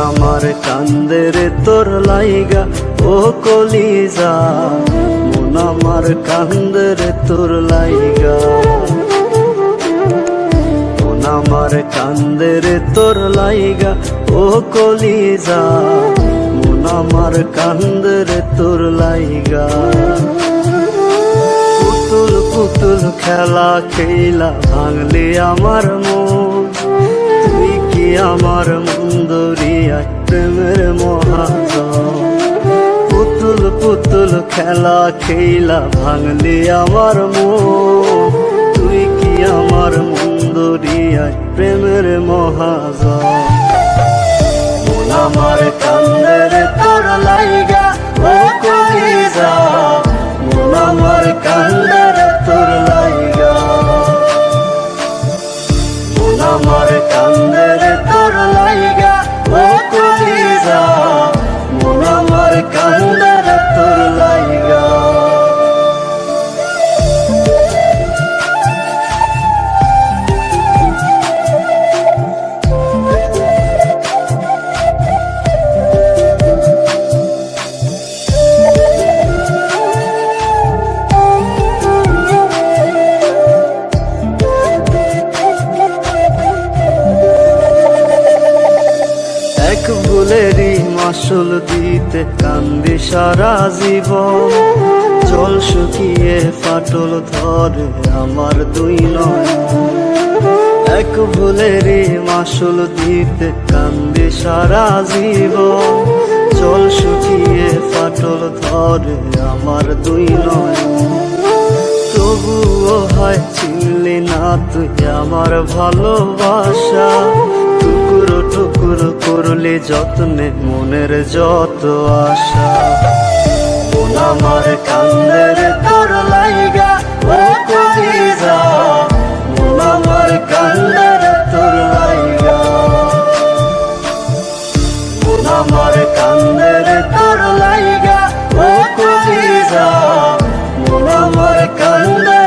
আমার কান্দের তোর লাইগা, ও কলিজা। মন আমার কান্দের তোর লাইগা। মন আমার কান্দের তোর লাইগা, ও কলিজা। মন আমার কান্দের তোর লাইগা। পুতুল পুতুল খেলা খেলা ভাঙলি আমার মন। তুই কি আমার মন্দরিয়া খেলা খেলা ভাঙলি আমার মন। তুই কি আমার মন্দরিয়ায় প্রেমের মহাজন? আমার ভুলেরই মাসুল দিতে কান্দি সারা জীবন। জল শুকিয়ে ফাটল ধরে আমার দুই নয় এক ভুলেরই মাসুল দিতে কান্দি সারা জীবন। জল শুকিয়ে ফাটল ধরে আমার দুই নয় তবুও হয় চিনলি না তুই আমার ভালোবাসা। টুকরো রাখলি যত্নে, মনের যত আশা। আমার কান্দের তোর লাইগা, ও কই যা। আমার কান্দের তোর লাইগা। আমার কান্দের তোর লাইগা, ও কই যা। আমার কান্দের